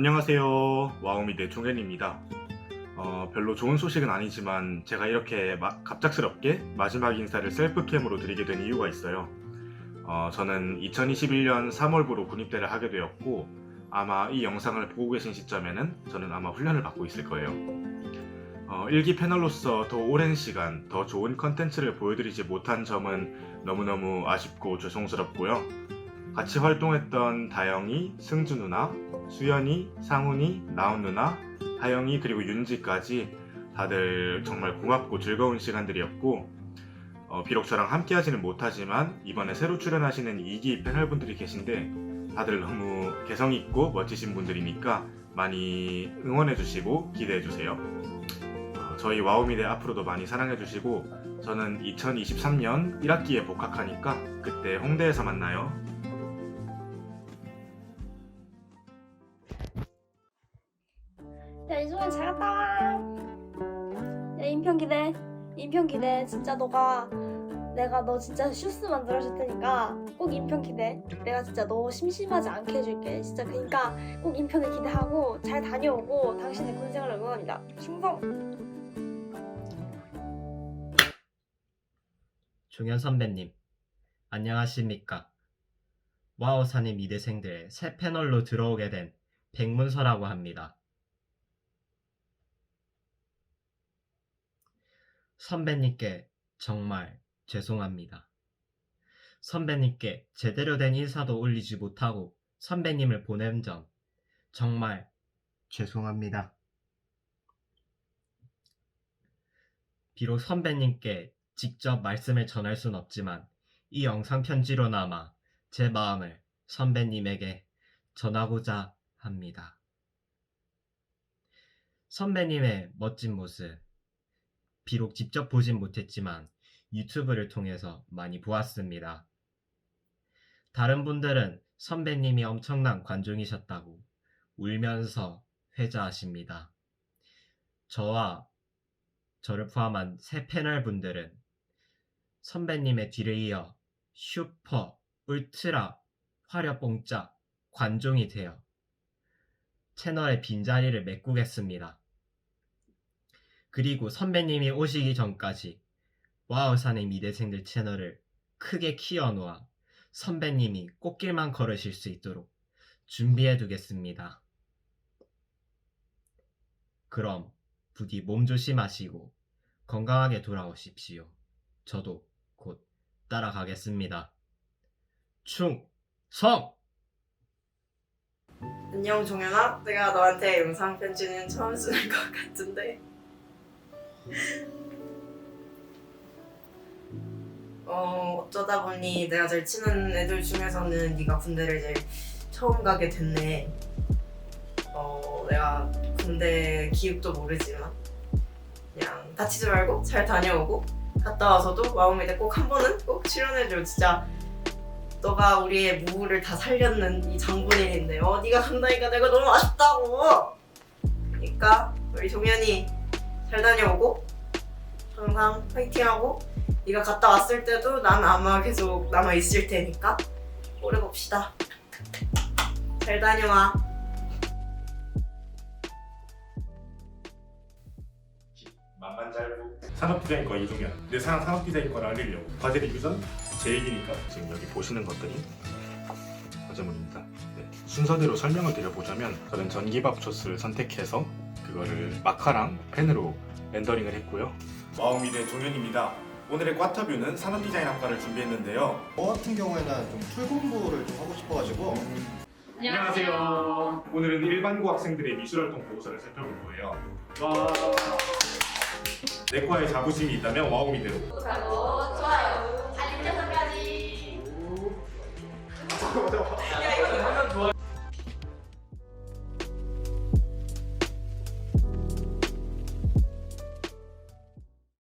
안녕하세요. 와우미대 종현입니다. 어, 별로 좋은 소식은 아니지만 제가 이렇게 마- 갑작스럽게 마지막 인사를 셀프캠으로 드리게 된 이유가 있어요. 어, 저는 2021년 3월부로 군입대를 하게 되었고 아마 이 영상을 보고 계신 시점에는 저는 아마 훈련을 받고 있을 거예요. 어, 일기 패널로서 더 오랜 시간 더 좋은 컨텐츠를 보여드리지 못한 점은 너무너무 아쉽고 죄송스럽고요. 같이 활동했던 다영이, 승주 누나, 수연이, 상훈이, 나온 누나, 하영이 그리고 윤지까지 다들 정말 고맙고 즐거운 시간들이었고 어, 비록 저랑 함께 하지는 못하지만 이번에 새로 출연하시는 2기 패널분들이 계신데 다들 너무 개성 있고 멋지신 분들이니까 많이 응원해 주시고 기대해 주세요. 어, 저희 와우미대 앞으로도 많이 사랑해 주시고 저는 2023년 1학기에 복학하니까 그때 홍대에서 만나요. 야 이종현 잘 갔다 와. 야 인편 기대. 인편 기대. 진짜 너가 내가 너 진짜 슈스 만들어줄 테니까 꼭 인편 기대. 내가 진짜 너 심심하지 않게 해줄게. 진짜 그러니까 꼭 인편을 기대하고 잘 다녀오고 당신의 군 생활을 응원합니다. 충성. 종현 선배님, 안녕하십니까? 와우사님 이대생들 새 패널로 들어오게 된 백문서라고 합니다. 선배님께 정말 죄송합니다. 선배님께 제대로 된 인사도 올리지 못하고 선배님을 보낸 점 정말 죄송합니다. 비록 선배님께 직접 말씀을 전할 순 없지만 이 영상 편지로나마 제 마음을 선배님에게 전하고자 합니다. 선배님의 멋진 모습, 비록 직접 보진 못했지만 유튜브를 통해서 많이 보았습니다. 다른 분들은 선배님이 엄청난 관중이셨다고 울면서 회자하십니다. 저와 저를 포함한 새 패널 분들은 선배님의 뒤를 이어 슈퍼, 울트라, 화려뽕짝, 관종이 되어 채널의 빈자리를 메꾸겠습니다. 그리고 선배님이 오시기 전까지 와우산의 미대생들 채널을 크게 키워놓아 선배님이 꽃길만 걸으실 수 있도록 준비해 두겠습니다. 그럼 부디 몸 조심하시고 건강하게 돌아오십시오. 저도 곧 따라가겠습니다. 충성! 안녕 종현아 내가 너한테 영상 편지는 처음 쓰는 것 같은데 어 어쩌다 보니 내가 제일 친한 애들 중에서는 네가 군대를 제일 처음 가게 됐네. 어 내가 군대 기육도 모르지만 그냥 다치지 말고 잘 다녀오고 갔다 와서도 마음에 꼭 한 번은 꼭 출연해줘. 진짜 너가 우리의 무를 다 살렸는 이 장본인인데 어 네가 간다니까 내가 너무 아쉽다고. 그러니까 우리 종현이 잘 다녀오고 항상 파이팅하고 네가 갔다 왔을 때도 난 아마 계속 남아 있을 테니까 오래 봅시다. 잘 다녀와. 만만잘부 산업디자인과 이종현. 내 사랑 산업디자인과를 알리려고. 과제 리뷰전 제 얘기니까 지금 여기 보시는 것들이 과제물입니다. 네, 순서대로 설명을 드려보자면 저는 전기밥솥을 선택해서 그거를 마카랑 펜으로 렌더링을 했고요. 마음이대 종현입니다. 오늘의 과터뷰는 산업 디자인 학과를 준비했는데요. 저 같은 경우에는 좀 출근부를 좀 하고 싶어가지고 안녕하세요. 오늘은 일반고 학생들의 미술활동 보고서를 살펴볼 거예요. 와. 내 과에 자부심이 있다면 와우미대로. 어, 좋아요. 알림 설정까지.